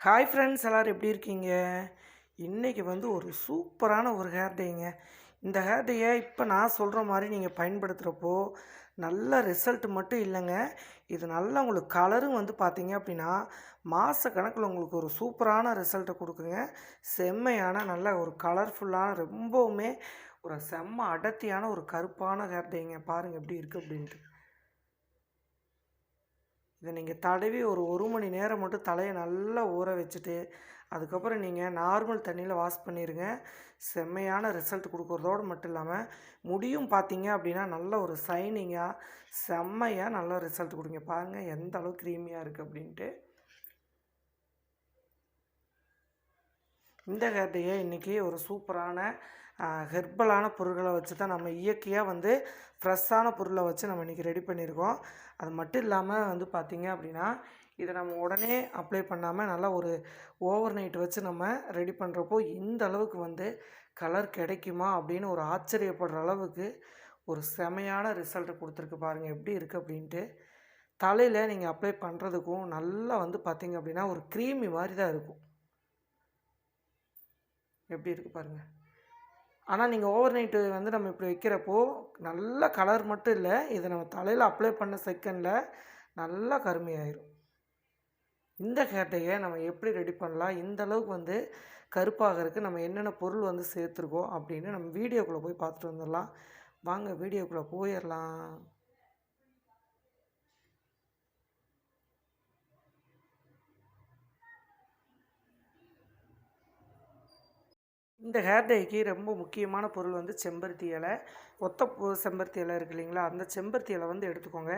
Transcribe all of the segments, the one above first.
Hi friends எல்லோரும் எப்படி இருக்கீங்க? இன்றைக்கி வந்து ஒரு சூப்பரான ஒரு ஹேர் டேங்க இந்த ஹேர் டேயை இப்போ நான் சொல்கிற மாதிரி நீங்கள் பயன்படுத்துகிறப்போ நல்ல ரிசல்ட் மட்டும் இல்லைங்க. இது நல்லா உங்களுக்கு கலரும் வந்து பார்த்தீங்க அப்படின்னா மாத கணக்கில் உங்களுக்கு ஒரு சூப்பரான ரிசல்ட்டை கொடுக்குங்க. செம்மையான நல்ல ஒரு கலர்ஃபுல்லான ரொம்பவுமே ஒரு செம்ம அடர்த்தியான ஒரு கருப்பான ஹேர் டேங்க பாருங்கள் எப்படி இருக்குது அப்படின்ட்டு. இதை நீங்கள் தடவி ஒரு ஒரு மணி நேரம் மட்டும் தலையை நல்லா ஊற வச்சுட்டு அதுக்கப்புறம் நீங்கள் நார்மல் தண்ணியில் வாஷ் பண்ணிடுங்க செம்மையான ரிசல்ட் கொடுக்குறதோடு மட்டும் இல்லாமல் முடியும் பார்த்தீங்க அப்படின்னா நல்ல ஒரு சைனிங்காக செம்மையாக நல்ல ரிசல்ட் கொடுங்க. பாருங்கள் எந்த அளவுக்கு க்ரீமியாக இருக்குது அப்படின்ட்டு. இந்த ஹேர் டேயை இன்றைக்கி ஒரு சூப்பரான ஹெர்பலான பொருட்களை வச்சு தான் நம்ம இயற்கையாக வந்து ஃப்ரெஷ்ஷான பொருளை வச்சு நம்ம இன்றைக்கி ரெடி பண்ணியிருக்கோம். அது மட்டும் இல்லாமல் வந்து பார்த்திங்க அப்படின்னா இதை நம்ம உடனே அப்ளை பண்ணாமல் நல்லா ஒரு ஓவர் நைட் வச்சு நம்ம ரெடி பண்ணுறப்போ இந்த அளவுக்கு வந்து கலர் கிடைக்குமா அப்படின்னு ஒரு ஆச்சரியப்படுற அளவுக்கு ஒரு செமையான ரிசல்ட் கொடுத்துருக்கு பாருங்கள் எப்படி இருக்குது அப்படின்ட்டு. தலையில் நீங்கள் அப்ளை பண்ணுறதுக்கும் நல்லா வந்து பார்த்திங்க அப்படின்னா ஒரு க்ரீமி மாதிரி தான் இருக்கும். எப்படி இருக்குது பாருங்கள் ஆனால் நீங்கள் ஓவர் நைட்டு வந்து நம்ம இப்படி வைக்கிறப்போ நல்ல கலர் மட்டும் இல்லை இதை நம்ம தலையில் அப்ளை பண்ண செகண்டில் நல்லா கருமையாயிரும். இந்த ஹேட்டையை நம்ம எப்படி ரெடி பண்ணலாம்? இந்த அளவுக்கு வந்து கருப்பாகிறதுக்கு நம்ம என்னென்ன பொருள் வந்து சேர்த்துருக்கோம்? அப்படின்னு நம்ம வீடியோக்குள்ளே போய் பார்த்துட்டு வந்துடலாம். வாங்க வீடியோக்குள்ளே போயிடலாம். இந்த ஹேர் டேக்கு ரொம்ப முக்கியமான பொருள் வந்து செம்பருத்தி இலை. ஒத்த செம்பருத்தி இலை இருக்கு இல்லைங்களா? அந்த செம்பருத்தி இலை வந்து எடுத்துக்கோங்க.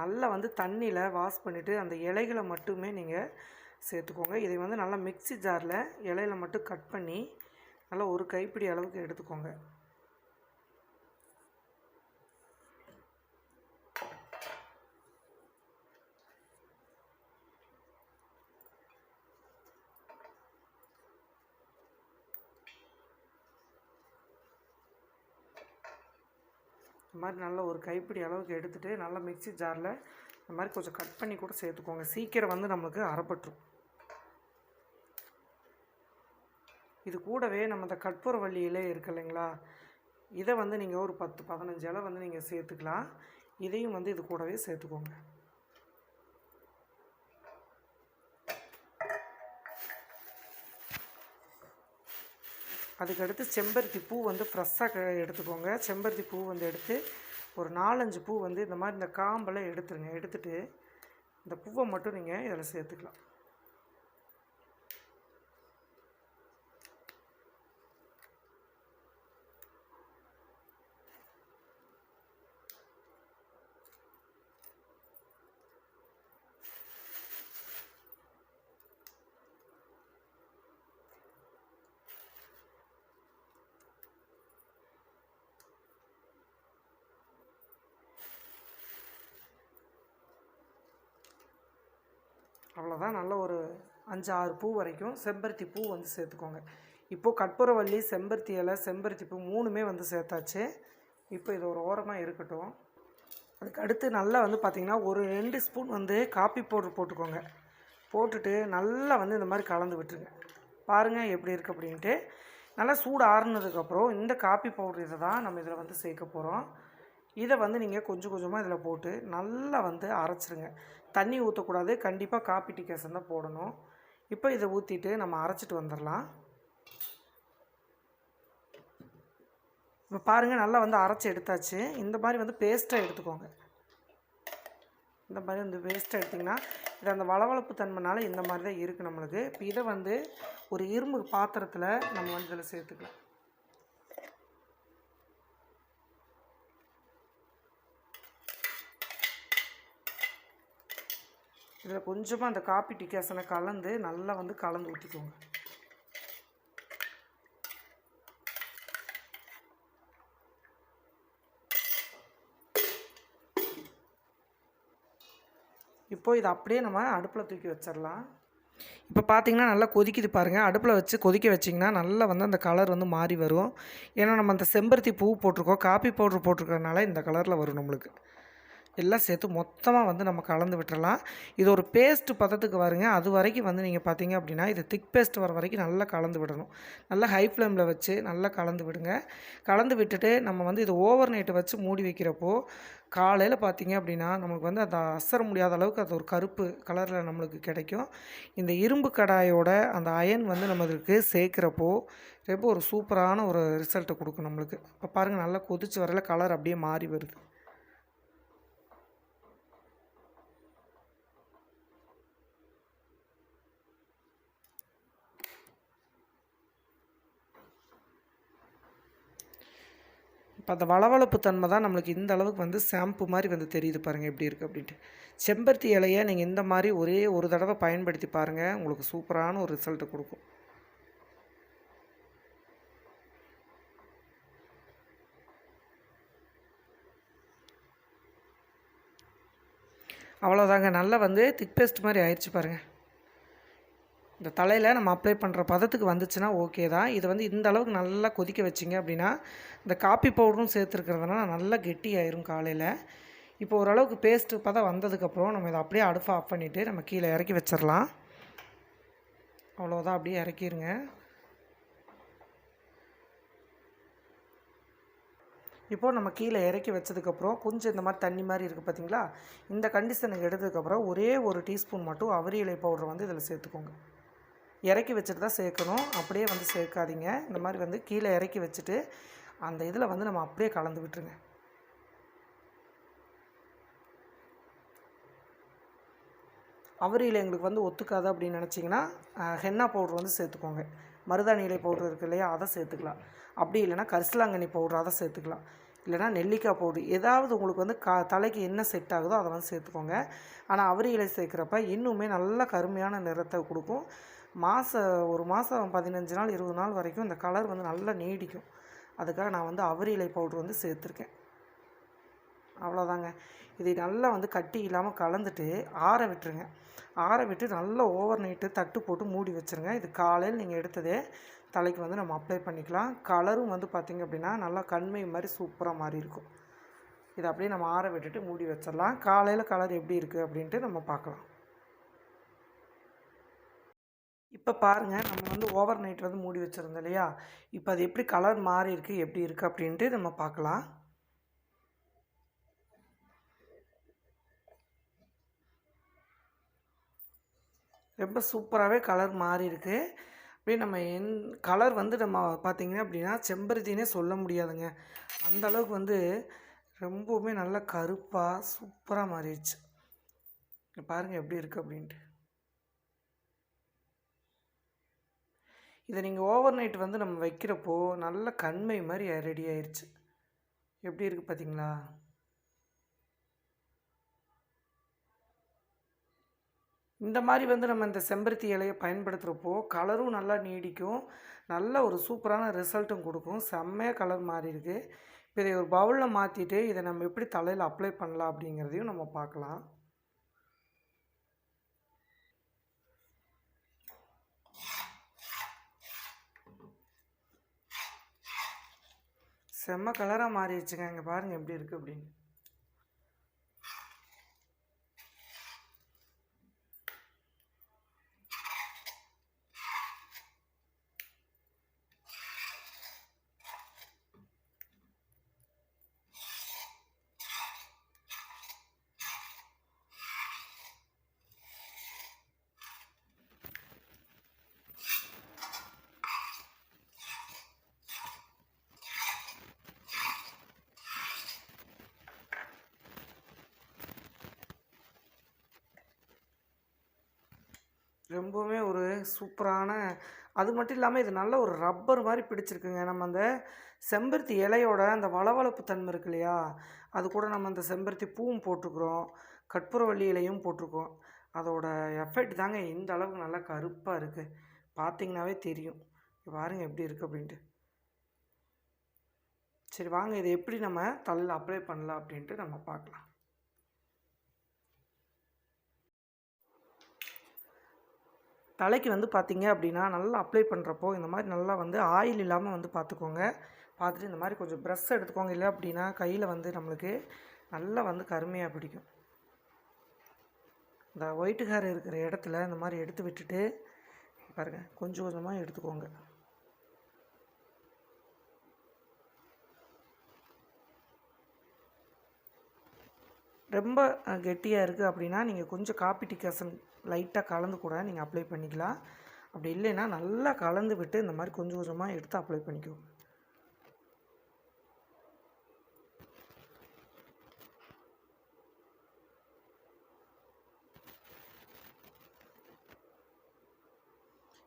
நல்லா வந்து தண்ணியில் வாஷ் பண்ணிவிட்டு அந்த இலைகளை மட்டுமே நீங்கள் சேர்த்துக்கோங்க. இதை வந்து நல்லா மிக்சி ஜாரில் இலையில மட்டும் கட் பண்ணி நல்லா ஒரு கைப்பிடி அளவுக்கு எடுத்துக்கோங்க. இந்த மாதிரி நல்ல ஒரு கைப்பிடி அளவுக்கு எடுத்துகிட்டு நல்லா மிக்சி ஜாரில் இந்த மாதிரி கொஞ்சம் கட் பண்ணி கூட சேர்த்துக்கோங்க. சீக்கிரம் வந்து நம்மளுக்கு அறப்பட்டுரும் இது கூடவே நம்ம இந்த கற்பூர வள்ளியிலே இருக்கு இல்லைங்களா? இதை வந்து நீங்கள் ஒரு பத்து பதினஞ்சு இலை வந்து நீங்கள் சேர்த்துக்கலாம். இதையும் வந்து இது கூடவே சேர்த்துக்கோங்க. அதுக்கடுத்து செம்பருத்தி பூ வந்து ஃப்ரெஷ்ஷாக எடுத்துக்கோங்க. செம்பருத்தி பூ வந்து எடுத்து ஒரு நாலஞ்சு பூ வந்து இந்த மாதிரி இந்த காம்பெல்லாம் எடுத்துருங்க. எடுத்துகிட்டு இந்த பூவை மட்டும் நீங்கள் இதில் சேர்த்துக்கலாம். அவ்வளோதான் நல்ல ஒரு அஞ்சு ஆறு பூ வரைக்கும் செம்பருத்தி பூ வந்து சேர்த்துக்கோங்க. இப்போது கற்பூரவள்ளி செம்பருத்தி இலை செம்பருத்தி பூ மூணுமே வந்து சேர்த்தாச்சு. இப்போ இது ஒரு ஓரமாக இருக்கட்டும். அதுக்கு அடுத்து நல்லா வந்து பார்த்திங்கன்னா ஒரு ரெண்டு ஸ்பூன் வந்து காப்பி பவுட்ரு போட்டுக்கோங்க. போட்டுட்டு நல்லா வந்து இந்த மாதிரி கலந்து விட்டுருங்க. பாருங்கள் எப்படி இருக்குது அப்படின்ட்டு. நல்லா சூடு ஆறுனதுக்கப்புறம் இந்த காப்பி பவுட்ரு இதை தான் நம்ம இதில் வந்து சேர்க்க போகிறோம் இதை வந்து நீங்கள் கொஞ்சம் கொஞ்சமாக இதில் போட்டு நல்லா வந்து அரைச்சிருங்க. தண்ணி ஊற்றக்கூடாது கண்டிப்பாக காப்பி டீ கேசன் தான் போடணும். இப்போ இதை ஊற்றிட்டு நம்ம அரைச்சிட்டு வந்துடலாம். இப்போ பாருங்கள் நல்லா வந்து அரைச்சி எடுத்தாச்சு. இந்த மாதிரி வந்து பேஸ்ட்டாக எடுத்துக்கோங்க. இந்த மாதிரி வந்து பேஸ்ட்டாக எடுத்திங்கன்னா இது அந்த வளவளப்பு தன்மைனால இந்த மாதிரி தான் இருக்குது நம்மளுக்கு. இப்போ இதை வந்து ஒரு இரும்பு பாத்திரத்தில் நம்ம வந்து இதில் சேர்த்துக்கலாம். இதில் கொஞ்சமாக அந்த காப்பி டிகாசனை கலந்து நல்லா வந்து கலந்து ஊற்றிக்கோங்க. இப்போது இதை அப்படியே நம்ம அடுப்பில் தூக்கி வச்சிடலாம். இப்போ பார்த்தீங்கன்னா நல்லா கொதிக்குது பாருங்கள் அடுப்பில் வச்சு கொதிக்க வச்சிங்கன்னா நல்லா வந்து அந்த கலர் வந்து மாறி வரும். ஏன்னா நம்ம அந்த செம்பருத்தி பூ போட்டிருக்கோம். காப்பி பவுட்ரு போட்டிருக்கறனால இந்த கலரில் வரும் நம்மளுக்கு. எல்லாம் சேர்த்து மொத்தமாக வந்து நம்ம கலந்து விட்டுறலாம். இது ஒரு பேஸ்ட்டு பதத்துக்கு வருங்க. அது வரைக்கும் வந்து நீங்கள் பார்த்தீங்க அப்படின்னா இது திக் பேஸ்ட் வர வரைக்கும் நல்லா கலந்து விடணும். நல்லா ஹை ஃப்ளேமில் வச்சு நல்லா கலந்து விடுங்க. கலந்து விட்டுட்டு நம்ம வந்து இது ஓவர் நைட்டு வச்சு மூடி வைக்கிறப்போ காலையில் பார்த்தீங்க அப்படின்னா நமக்கு வந்து அந்த அசர முடியாத அளவுக்கு அது ஒரு கருப்பு கலரில் நம்மளுக்கு கிடைக்கும். இந்த இரும்பு கடாயோட அந்த அயன் வந்து நம்மளுக்கு சேர்க்குறப்போ ரொம்ப ஒரு சூப்பரான ஒரு ரிசல்ட்டை கொடுக்கும் நம்மளுக்கு. இப்போ பாருங்கள் நல்லா கொதிச்சு வரல கலர் அப்படியே மாறி வருது. இப்போ அந்த வளவளப்பு தன்மை தான் நம்மளுக்கு இந்த அளவுக்கு வந்து ஷாம்பு மாதிரி வந்து தெரியுது பாருங்கள் எப்படி இருக்குது அப்படின்ட்டு. செம்பருத்தி இலையை நீங்கள் இந்த மாதிரி ஒரே ஒரு தடவை பயன்படுத்தி பாருங்கள் உங்களுக்கு சூப்பரான ஒரு ரிசல்ட்டு கொடுக்கும். அவ்வளோதாங்க நல்லா வந்து திக் பேஸ்ட் மாதிரி ஆயிடுச்சு பாருங்கள் இந்த தலையில் நம்ம அப்ளை பண்ணுற பதத்துக்கு வந்துச்சுன்னா ஓகே தான். இது வந்து இந்த அளவுக்கு நல்லா கொதிக்க வச்சிங்க அப்படின்னா இந்த காப்பி பவுடரும் சேர்த்துருக்கிறதுனால நல்லா கெட்டி ஆயிரும் காலையில். இப்போ ஓரளவுக்கு பேஸ்ட்டு பதம் வந்ததுக்கப்புறம் நம்ம இதை அப்படியே அடுப்பை ஆஃப் பண்ணிவிட்டு நம்ம கீழே இறக்கி வச்சிடலாம் அவ்வளோதான் அப்படியே இறக்கிடுங்க இப்போது நம்ம கீழே இறக்கி வச்சதுக்கப்புறம் கொஞ்சம் இந்த மாதிரி தண்ணி மாதிரி இருக்குது பார்த்தீங்களா இந்த கண்டிஷனுக்கு எடுத்ததுக்கப்புறம் ஒரே ஒரு டீஸ்பூன் மட்டும் அவரி இலை பவுடர் வந்து இதில் சேர்த்துக்கோங்க. இறக்கி வச்சுட்டு தான் சேர்க்கணும். அப்படியே வந்து சேர்க்காதீங்க. இந்த மாதிரி வந்து கீழே இறக்கி வச்சுட்டு அந்த இதில் வந்து நம்ம அப்படியே கலந்து விட்டுருங்க. அவரியில் எங்களுக்கு வந்து ஒத்துக்காது அப்படின்னு நினச்சிங்கன்னா ஹென்னா பவுடர் வந்து சேர்த்துக்கோங்க. மருதாணி இலை பவுடர் இருக்கு இல்லையா அதை சேர்த்துக்கலாம். அப்படி இல்லைன்னா கரிசலாங்கண்ணி பவுடர் அதை சேர்த்துக்கலாம். இல்லைனா நெல்லிக்காய் பவுடர் ஏதாவது உங்களுக்கு வந்து கா தலைக்கு என்ன செட் ஆகுதோ அதை வந்து சேர்த்துக்கோங்க. ஆனால் அவரி இலை சேர்க்குறப்ப இன்னுமே நல்ல கருமையான நிறத்தை கொடுக்கும். மாதம் ஒரு மாதம் பதினஞ்சு நாள் இருபது நாள் வரைக்கும் இந்த கலர் வந்து நல்லா நீடிக்கும். அதுக்காக நான் வந்து அவரி இலை பவுடர் வந்து சேர்த்துருக்கேன். அவ்வளோதாங்க இதை நல்லா வந்து கட்டி இல்லாமல் கலந்துட்டு ஆற விட்டுருங்க. ஆற விட்டு நல்லா ஓவர் நைட்டு தட்டு போட்டு மூடி வச்சுருங்க. இது காலையில் நீங்கள் எடுத்ததே தலைக்கு வந்து நம்ம அப்ளை பண்ணிக்கலாம். கலரும் வந்து பார்த்திங்க அப்படின்னா நல்லா கண்மை மாதிரி சூப்பராக மாறி இருக்கும். இதை அப்படியே நம்ம ஆற விட்டுட்டு மூடி வச்சிடலாம். காலையில் கலர் எப்படி இருக்குது அப்படின்ட்டு நம்ம பார்க்கலாம். இப்போ பாருங்கள் நம்ம வந்து ஓவர் நைட் வந்து மூடி வச்சுருந்தோம் இல்லையா? இப்போ அது எப்படி கலர் மாறி இருக்குது எப்படி இருக்குது அப்படின்ட்டு நம்ம பார்க்கலாம். ரொம்ப சூப்பராகவே கலர் மாறி இருக்குது அப்படியே நம்ம என் கலர் வந்து நம்ம பார்த்திங்கன்னா அப்படின்னா செம்பருத்தினே சொல்ல முடியாதுங்க. அந்தளவுக்கு வந்து ரொம்பவுமே நல்லா கருப்பாக சூப்பராக மாறிடுச்சு. பாருங்கள் எப்படி இருக்குது அப்படின்ட்டு. இதை நீங்கள் ஓவர் நைட் வந்து நம்ம வைக்கிறப்போ நல்ல கண்மை மாதிரி ரெடி ஆயிடுச்சு எப்படி இருக்குது பார்த்தீங்களா இந்த மாதிரி வந்து நம்ம இந்த செம்பருத்தி இலையை பயன்படுத்துகிறப்போ கலரும் நல்லா நீடிக்கும். நல்ல ஒரு சூப்பரான ரிசல்ட்டும் கொடுக்கும். செம்மையாக கலர் மாறி இருக்குது இப்போ இதை ஒரு பவுலில் மாற்றிட்டு இதை நம்ம எப்படி தலையில் அப்ளை பண்ணலாம் அப்படிங்கிறதையும் நம்ம பார்க்கலாம். செம்ம கலராக மாறிடுச்சுங்க. இங்கே பாருங்கள் எப்படி இருக்குது அப்படின்னு. ரொம்பவுமே ஒரு சூப்பரான அது மட்டும் இல்லாமல் இது நல்ல ஒரு ரப்பர் மாதிரி பிடிச்சிருக்குங்க. நம்ம அந்த செம்பருத்தி இலையோட அந்த வளவளப்பு தன்மை இருக்கு இல்லையா? அது கூட நம்ம அந்த செம்பருத்தி பூவும் போட்டிருக்குறோம் கற்பூரவள்ளி இலையும் போட்டிருக்கோம் அதோட எஃபெக்ட் தாங்க இந்த அளவுக்கு நல்லா கருப்பாக இருக்குது பார்த்திங்கனாவே தெரியும். பாருங்கள் எப்படி இருக்குது அப்படின்ட்டு. சரி வாங்க இதை எப்படி நம்ம தலையில் அப்ளை பண்ணலாம் அப்படின்ட்டு நம்ம பார்க்கலாம். தலைக்கு வந்து பார்த்திங்க அப்படின்னா நல்லா அப்ளை பண்ணுறப்போ இந்த மாதிரி நல்லா வந்து ஆயில் இல்லாமல் வந்து பார்த்துக்கோங்க. பார்த்துட்டு இந்த மாதிரி கொஞ்சம் ப்ரெஷ் எடுத்துக்கோங்க. இல்லை அப்படின்னா கையில் வந்து நம்மளுக்கு நல்லா வந்து கருமையாக பிடிக்கும். இந்த ஒயிட் ஹேர் இருக்கிற இடத்துல இந்த மாதிரி எடுத்து விட்டுட்டு பாருங்கள் கொஞ்சம் கொஞ்சமாக எடுத்துக்கோங்க. ரொம்ப கெட்டியாக இருக்குது அப்படின்னா நீங்கள் கொஞ்சம் காப்பி டிகாசன் லைட்டாக கலந்து கூட நீங்கள் அப்ளை பண்ணிக்கலாம். அப்படி இல்லைன்னா நல்லா கலந்து விட்டு இந்த மாதிரி கொஞ்சம் கொஞ்சமாக எடுத்து அப்ளை பண்ணிக்கோ.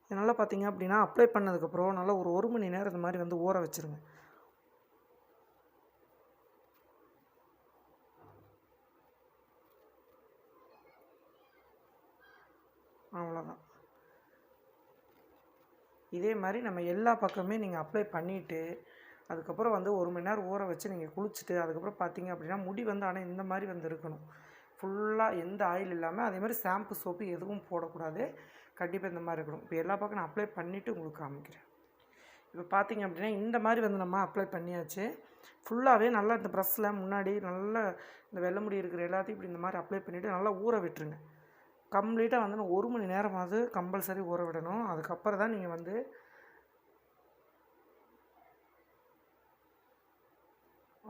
இதனால் பார்த்தீங்க அப்படின்னா அப்ளை பண்ணதுக்கப்புறம் நல்லா ஒரு ஒரு மணி நேரம் இந்த மாதிரி வந்து ஊற வச்சுருங்க. அவ்வளோதான் இதே மாதிரி நம்ம எல்லா பக்கமே நீங்கள் அப்ளை பண்ணிவிட்டு அதுக்கப்புறம் வந்து ஒரு மணி நேரம் ஊற வச்சு நீங்கள் குளிச்சுட்டு அதுக்கப்புறம் பார்த்தீங்க அப்படின்னா முடி வந்து ஆனால் இந்த மாதிரி வந்து இருக்கணும். ஃபுல்லாக எந்த ஆயில் இல்லாமல் அதே மாதிரி ஷாம்பு சோப்பு எதுவும் போடக்கூடாது. கண்டிப்பாக இந்த மாதிரி இருக்கணும். இப்போ எல்லா பக்கம் நான் அப்ளை பண்ணிவிட்டு உங்களுக்கு காமிக்கிறேன். இப்போ பார்த்தீங்க அப்படின்னா இந்த மாதிரி வந்து நம்ம அப்ளை பண்ணியாச்சு. ஃபுல்லாகவே நல்லா இந்த ப்ரெஸ்ஸில் முன்னாடி நல்லா இந்த வெள்ளை முடி இருக்கிற எல்லாத்தையும் இப்படி இந்த மாதிரி அப்ளை பண்ணிவிட்டு நல்லா ஊற விட்டுருங்க. கம்ப்ளீட்டாக வந்து நான் ஒரு மணி நேரமாவது கம்பல்சரி ஊற விடணும். அதுக்கப்புறம் தான் நீங்கள் வந்து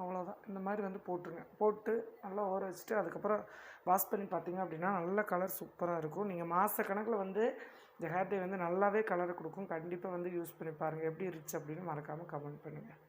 அவ்வளோதான் இந்த மாதிரி வந்து போட்டுருங்க. போட்டு நல்லா ஊற வச்சுட்டு அதுக்கப்புறம் வாஷ் பண்ணி பார்த்தீங்க அப்படின்னா நல்ல கலர் சூப்பராக இருக்கும். நீங்கள் மாத கணக்கில் வந்து இந்த ஹேர் டே வந்து நல்லாவே கலர் கொடுக்கும். கண்டிப்பாக வந்து யூஸ் பண்ணி பாருங்கள் எப்படி இருந்துச்சு அப்படின்னு மறக்காமல் கமெண்ட் பண்ணுங்கள்